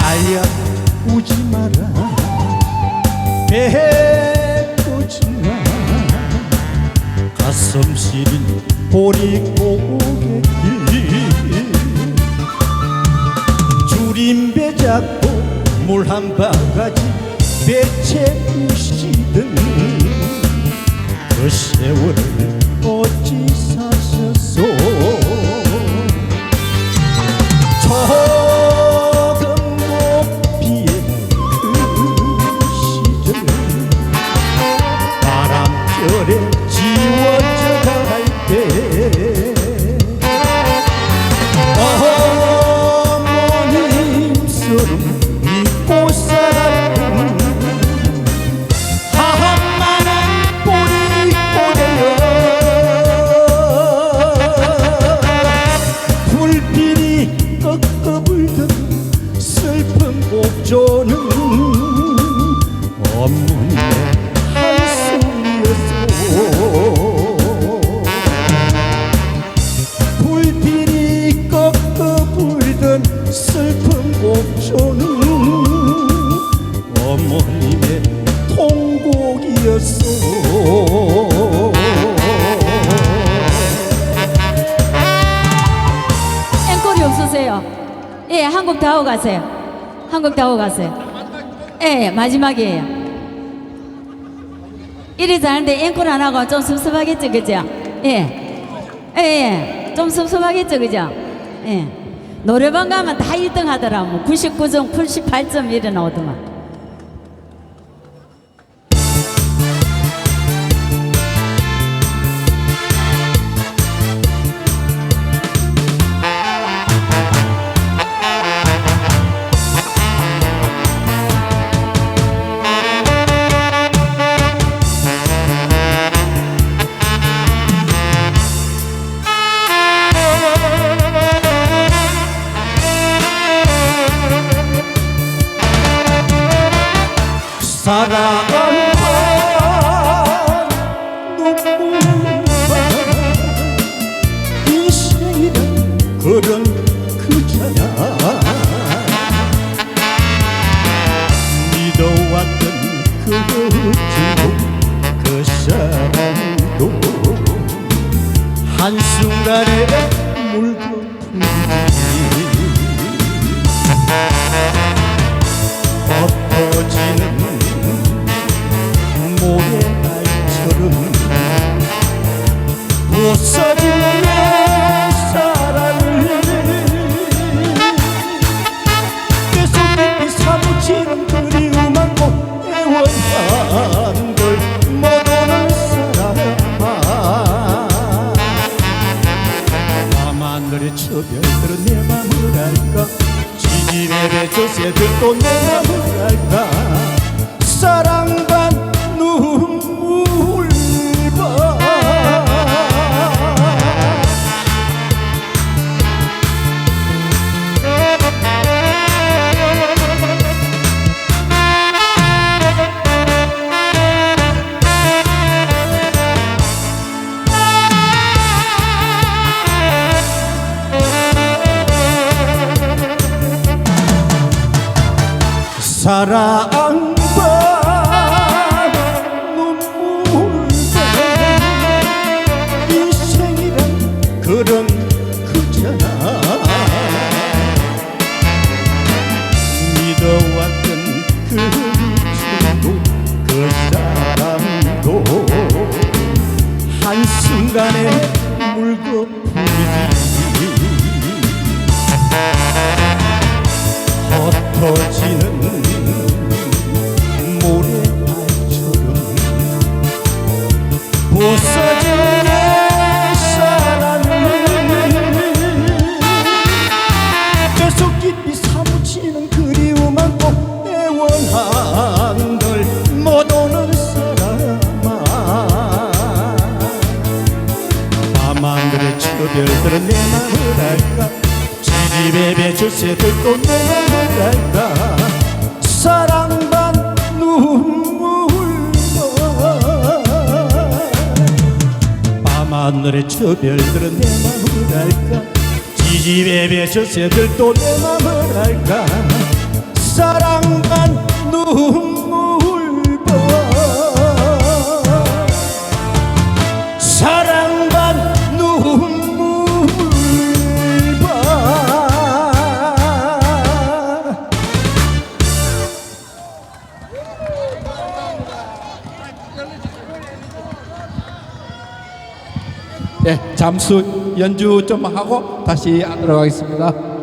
아야 우지 마라. 배고지마. 가슴 시린 보리 고개 길 줄임배 잡고 물 한 바가지 배채우시던 그 세월 더 하고 가세요. 더 하고 가세요. 예, 마지막이에요. 이리 자는데 앵콜 안 하고 좀 섭섭하겠죠, 그죠? 예. 예, 예. 좀 섭섭하겠죠, 그죠? 예. 노래방 가면 다 1등 하더라. 뭐 99점, 98점 이래 나오더만. 사 밤하늘의 처별들은 내 맘을 알까? 지지배배 조새들도 내 맘을 알까? 사랑 사랑과 눈물 인생이란 그런 그잖아. 믿어왔던 그 친구 그 사람도 한순간에 별들은 내 맘을 알까? 지지배배 주새들도 내 맘을 알까? 사랑 반 눈물 반 밤하늘의 처별들은 내 맘을 알까? 지지배배 저새들도 내 맘을 알까? 사랑 잠수 연주 좀 하고 다시 안으로 가겠습니다.